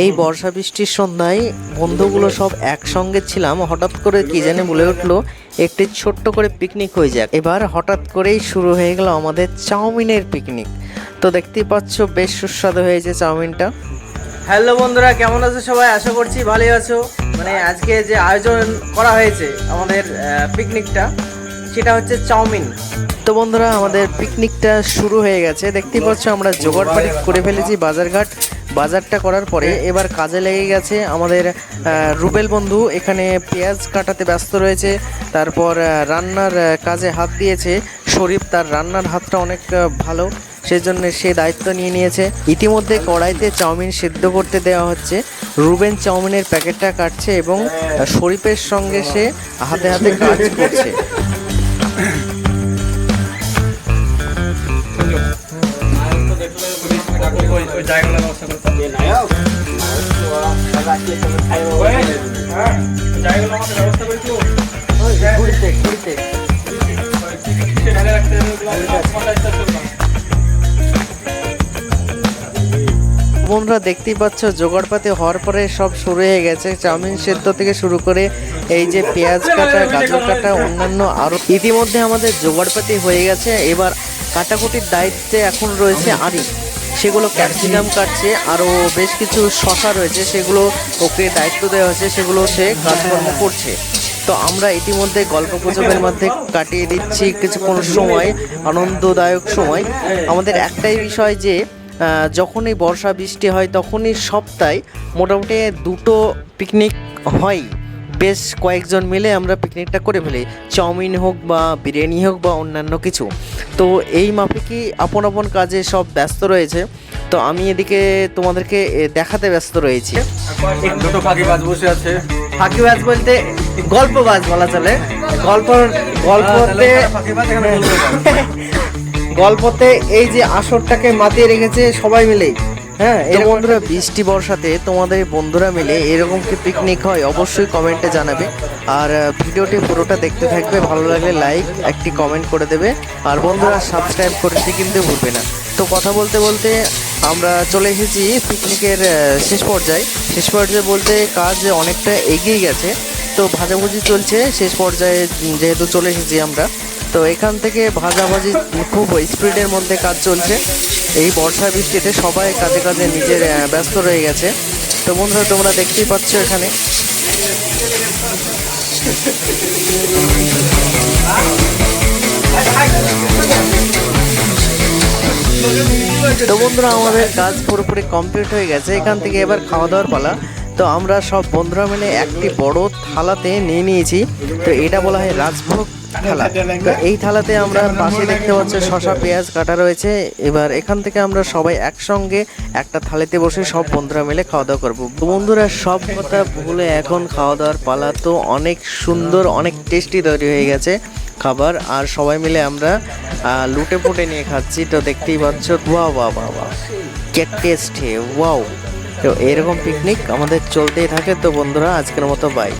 এই বর্ষা বৃষ্টির সন্ধ্যায় বন্ধুগুলো সব একসঙ্গে ছিলাম। হঠাৎ করে কি জানি বলে উঠল একটি ছোট্ট করে পিকনিক হয়ে যাক। এবার হঠাৎ করেই শুরু হয়ে গেল আমাদের চাউমিনের পিকনিক তো দেখতেই পাচ্ছ বেশ সুস্বাদু হয়েছে চাউমিনটা। হ্যালো বন্ধুরা কেমন আছো সবাই? আশা করছি ভালোই আছো। মানে আজকে যে আয়োজন করা হয়েছে আমাদের পিকনিকটা সেটা হচ্ছে চাউমিন। তো বন্ধুরা আমাদের পিকনিকটা শুরু হয়ে গেছে। দেখতেই পাচ্ছ আমরা জোগাড় পাটি করে ফেলেছি বাজারঘাট। বাজারটা করার পরে এবার কাজে লেগে গেছে আমাদের রুবেল বন্ধু। এখানে পেঁয়াজ কাটাতে ব্যস্ত রয়েছে, তারপর রান্নার কাজে হাত দিয়েছে। শরীফ তার রান্নার হাতটা অনেক ভালো, সেজন্য সে দায়িত্ব নিয়ে নিয়েছে। ইতিমধ্যে কড়াইতে চাউমিন সিদ্ধ করতে দেওয়া হচ্ছে। রুবেন চাউমিনের প্যাকেটটা কাটছে এবং শরীফের সঙ্গে সে হাতে হাতে কাজ করছে। ঘুরতে বন্ধুরা দেখতেই পাচ্ছ জোগাড়পাতি হওয়ার পরে সব শুরু হয়ে গেছে। চাউমিন সেদ্ধ থেকে শুরু করে এই যে পেঁয়াজ কাটা, গাজর কাটা, অন্যান্য আরও ইতিমধ্যে আমাদের জোগাড়পাতি হয়ে গেছে। এবার কাটাকুটির দায়িত্বে এখন রয়েছে আরি সেগুলো ক্যাপসিকাম কাটছে, আরও বেশ কিছু শশা রয়েছে, সেগুলো ওকে দায়িত্ব দেওয়া হয়েছে সেগুলো সে কাজকর্ম করছে। তো আমরা ইতিমধ্যে গল্প গুজবের মধ্যে কাটিয়ে দিচ্ছি কিছুক্ষণ সময়, আনন্দদায়ক সময়। আমাদের একটাই বিষয় যে যখনই বর্ষা বৃষ্টি হয়, তখনই সপ্তাহে মোটামুটি দুটো পিকনিক হয়। বেশ কয়েকজন মিলে আমরা পিকনিকটা করে ফেলি। চাউমিন হোক বা বিরিয়ানি হোক বা অন্যান্য কিছু। তো এই মাপে কি আপন আপন কাজে সব ব্যস্ত রয়েছে? তো আমি এদিকে তোমাদেরকে দেখাতে ব্যস্ত রয়েছি। দুটো ফাঁকিবাজ বসে আছে। ফাঁকিবাজ বলতে গল্পবাজ বলা চলে। গল্প গল্পতে। গল্পতে এই যে আসরটাকে মাতিয়ে রেখেছে সবাই মিলে হ্যাঁ এই বন্ধুরা বৃষ্টি বর্ষাতে তোমাদের বন্ধুরা মিলে এরকম কি পিকনিক হয় অবশ্যই কমেন্টে জানাবে। আর ভিডিওটি পুরোটা দেখতে থাকবে ভালো লাগলে লাইক একটি কমেন্ট করে দেবে। আর বন্ধুরা সাবস্ক্রাইব করতে কিন্তু ভুলবে না। তো কথা বলতে বলতে আমরা চলে এসেছি পিকনিকের শেষ পর্যায়ে। শেষ পর্যায়ে বলতে কাজ অনেকটা এগিয়ে গেছে। তো ভাজাভুজি চলছে শেষ পর্যায়ে যেহেতু চলে এসেছি আমরা। তো এখান থেকে ভাজাভাজি খুব স্পিডের মধ্যে কাজ চলছে। এই বর্ষা বৃষ্টিতে সবাই কাজে কাজে নিজের ব্যস্ত রয়ে গেছে। তো বন্ধুরা, তোমরা দেখতেই পাচ্ছ এখানে। তো বন্ধুরা, আমাদের কাজ পুরোপুরি কমপ্লিট হয়ে গেছে। এখান থেকে এবার খাওয়া দাওয়ার পালা। তো আমরা সব বন্ধুরা মিলে একটি বড় থালাতে নিয়ে নিয়েছি। তো এটা বলা হয় রাজভোগ থালা। তো এই থালাতে আমরা পাশে দেখতে পাচ্ছি শশা পেঁয়াজ কাটা রয়েছে। এবার এখান থেকে আমরা সবাই একসঙ্গে একটা থালিতে বসে সব বন্ধুরা মিলে খাওয়া দাওয়া করব বন্ধুরা, সব কথা ভুলে এখন খাওয়া দাওয়ার পালা তো অনেক সুন্দর, অনেক টেস্টি তৈরি হয়ে গেছে খাবার। আর সবাই মিলে আমরা লুটে পুটে নিয়ে খাচ্ছি। তো দেখতেই পাচ্ছ ওয়া ওয়া ওয়া ওয়া কে টেস্ট ওয়াও। তো এরকম পিকনিক আমাদের চলতেই থাকে। তো বন্ধুরা আজকের মতো বাই